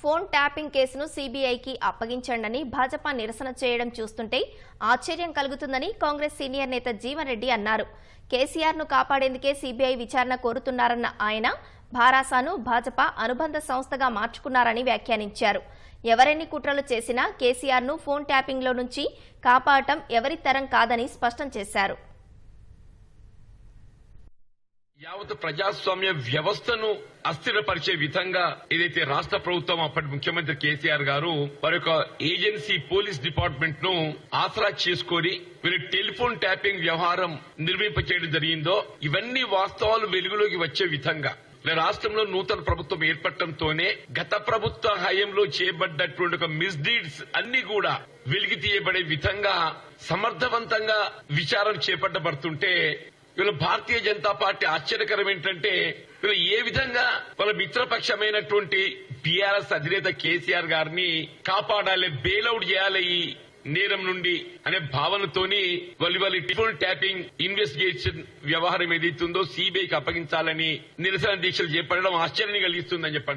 Phone tapping కేసును సీబీఐకి అప్పగించండని భాజపా నిరసన చేయడం చూస్తుంటే ఆశ్చర్యం కలుగుతుందని కాంగ్రెస్ సీనియర్ నేత జీవన్ రెడ్డి అన్నారు. కేసీఆర్ను కాపాడేందుకే సీబీఐ విచారణ కోరుతున్నారన్న ఆయన భారాసాను భాజపా అనుబంధ సంస్థగా మార్చుకున్నారని వ్యాఖ్యానించారు. ఎవరెన్ని కుట్రలు చేసినా కేసీఆర్ను ఫోన్ ట్యాపింగ్లో నుంచి కాపాడటం ఎవరి తరం కాదని స్పష్టం చేశారు. యావత్ ప్రజాస్వామ్య వ్యవస్థను అస్థిరపరిచే విధంగా ఏదైతే రాష్ట్ర ప్రభుత్వం అప్పటి ముఖ్యమంత్రి కేసీఆర్ గారు వారి యొక్క ఏజెన్సీ పోలీస్ డిపార్ట్మెంట్ను ఆసరా చేసుకొని వీరి టెలిఫోన్ ట్యాపింగ్ వ్యవహారం నిర్మింపచేయడం జరిగిందో ఇవన్నీ వాస్తవాలు వెలుగులోకి వచ్చే విధంగా. రాష్ట్రంలో నూతన ప్రభుత్వం ఏర్పడటంతోనే గత ప్రభుత్వ హయాంలో చేయబడ్డటువంటి ఒక మిస్డీడ్స్ అన్ని కూడా వెలికి తీయబడే విధంగా సమర్థవంతంగా విచారణ చేపట్టబడుతుంటే వీళ్ళ భారతీయ జనతా పార్టీ ఆశ్చర్యకరం ఏంటంటే వీళ్ళు ఏ విధంగా వాళ్ళ మిత్రపక్షమైనటువంటి బీఆర్ఎస్ అధినేత కేసీఆర్ గారిని కాపాడాలి బెయిలౌట్ చేయాలి ఈ నేరం నుండి అనే భావనతోని వాళ్ళు వాళ్ళ టెలిఫోన్ ట్యాపింగ్ ఇన్వెస్టిగేషన్ వ్యవహారం ఏదైతుందో సిబిఐకి అప్పగించాలని నిరసన దీక్షలు చేపట్టడం ఆశ్చర్యం కలిగిస్తుందని చెప్పి